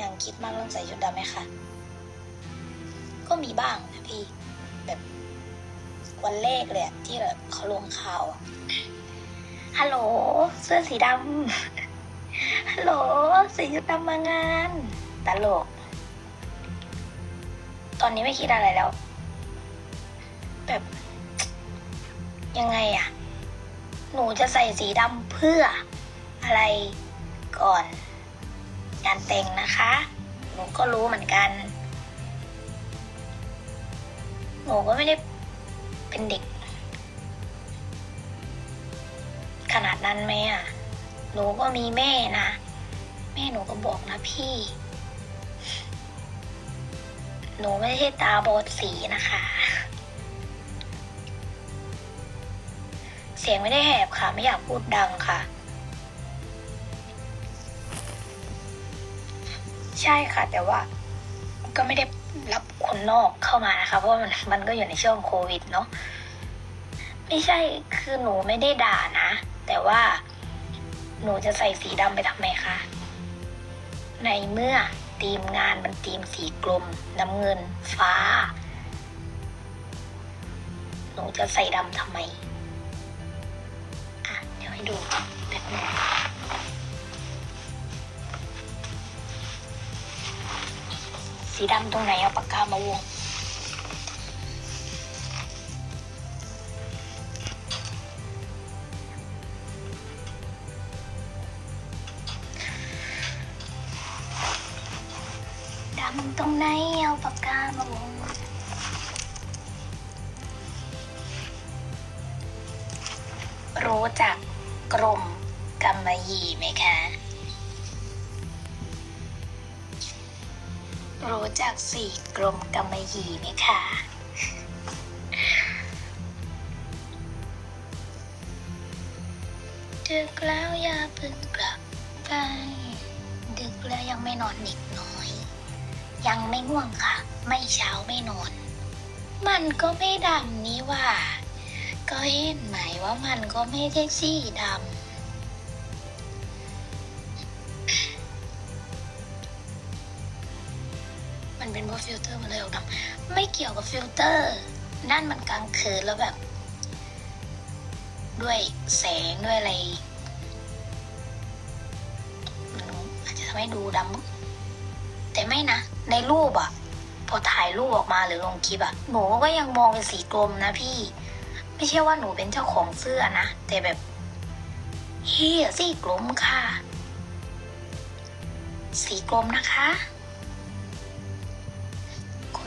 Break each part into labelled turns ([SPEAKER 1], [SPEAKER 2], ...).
[SPEAKER 1] ยังคิดมากเรื่องใส่ชุดดำไหมคะก็มีบ้างนะพี่ แบบวันแรกเลยที่แบบเขาลงข่าวฮัลโหล เสื้อสีดำฮัลโหลใส่ชุดดำมางานตลก ตอนนี้ไม่คิดอะไรแล้ว แบบ ยังไงอะหนูจะใส่สีดำเพื่ออะไรก่อน งานแต่งนะคะ หนูก็รู้เหมือนกัน หนูก็ไม่ได้เป็นเด็ก ขนาดนั้นไหมอะ หนูก็มีแม่นะ แม่หนูก็บอกนะพี่ หนูไม่ใช่ตาบอดสีนะคะ เสียงไม่ได้แหบค่ะ ไม่อยากพูดดังค่ะ ช่ค่ะ แต่ว่าก็ไม่ได้รับคนนอกเข้ามานะคะเพราะว่ามันมันก็อยู่ในช่วงโควิดเนาะไม่ใช่คือหนูไม่ได้ด่านะ แต่ว่าหนูจะใส่สีดำไปทำไมคะในเมื่อทีมงานมันทีมสีกลม น้ำเงิน ฟ้า หนูจะใส่ดำทำไม อะ เดี๋ยวให้ดูแบบนึ สีดำตรงไหนเอาปากกามาวงดำตรงไหนเอาปากกามาวงรู้จักกรมกำมะหยี่ไหมคะ รู้จักสี่กรมกำมะหยี่ไหมคะ ดึกแล้วอย่าเพิ่งกลับไป ดึกแล้วยังไม่นอนอีกน้อย ยังไม่ง่วงค่ะ ไม่เช้าไม่นอน มันก็ไม่ดำนี่ว่า ก็เห็นไหมว่ามันก็ไม่ใช่สีดำ มันเป็นเพราะฟิลเตอร์มันเลยออกดำไม่เกี่ยวกับฟิลเตอร์นั่นมันกลางคืนแล้วแบบ ด้วยแสงด้วยอะไรอาจจะทำให้ดูดำมั้งแต่ไม่นะ ในรูปอะพอถ่ายรูปออกมาหรือลงคลิปอะหนูก็ยังมองเป็นสีกลมนะพี่ ไม่ใช่ว่าหนูเป็นเจ้าของเสื้อนะ แต่แบบเฮียสีกลมค่ะ สีกลมนะคะ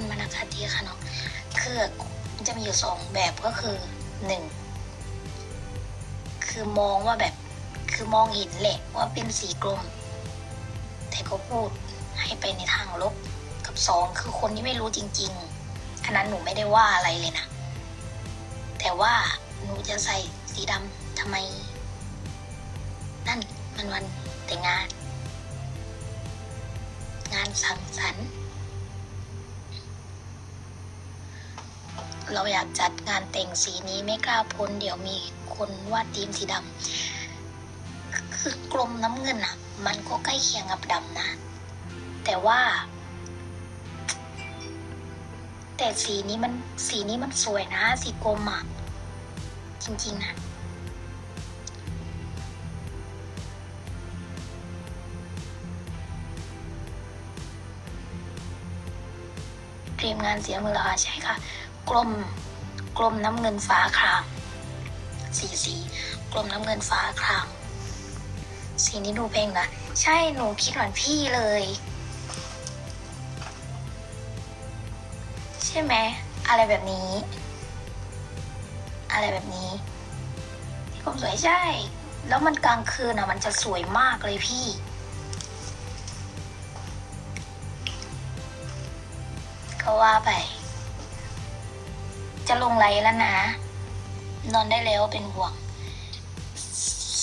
[SPEAKER 1] คุณมนคติค่ะน้องคือจะมีอยู่สองแบบก็คือหนึ่งคือมองว่าแบบคือมองเห็นแหละว่าเป็นสีกลม แต่ก็พูดให้ไปในทางลบกับสองคือคนที่ไม่รู้จริง ๆ อันนั้นหนูไม่ได้ว่าอะไรเลยนะ แต่ว่าหนูจะใส่สีดำทำไม นั่นมันวันแต่งงาน งานสังสรรค์ เราอยากจัดงานแต่งสีนี้ไม่กล้าพ้น เดี๋ยวมีคนวาดทีมสีดำคือกลมน้ำเงินอะมันก็ใกล้เคียงกับดำนะ แต่ว่า แต่สีนี้มันสีนี้มันสวยนะ สีกลมอะจริงๆนะเตรียมงานเสียมือแล้วค่ะใช่ค่ะ กลมกลมน้ำเงินฟ้าครามสีสีกลมน้ำเงินฟ้าครามสีนี้ดูเพลงนะใช่หนูคิดเหมือนพี่เลย ใช่ไหมอะไรแบบนี้ อะไรแบบนี้ที่ผมสวยใช่ แล้วมันกลางคืนอะ มันจะสวยมากเลยพี่ก็ว่าไป จะลงไลน์แล้วนะ นอนได้แล้วเป็นห่วง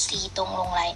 [SPEAKER 1] สีตรงลงไลน์